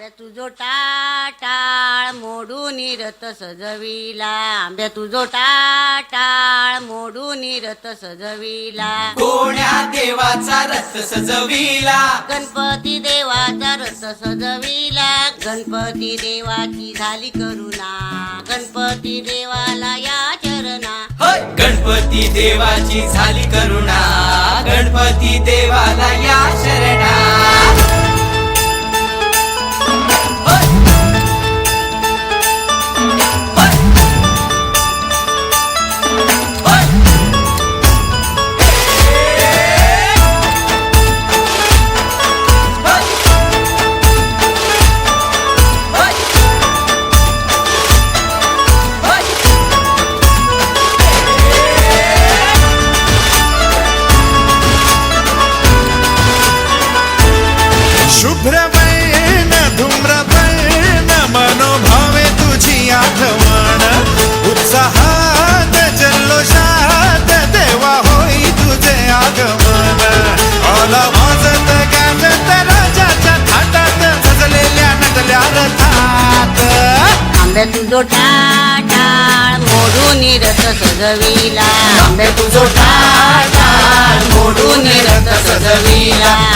आंब्या तुझो टाटाळ मोडून रथ सजविला. आंब्या तुझो टाटाळ मोडून रथ सजविला. कोण्या देवाचा रथ सजविला? गणपती देवाचा रथ सजविला. गणपती देवाची झाली करुणा. गणपती देवाला या चरणा. गणपती देवाची झाली करुणा. गणपती देवाला या शरणा आंब्या तुझो टाळ मोडून रथ सजविला. आंब्या तुझो टाळ मोडून रथ सजविला.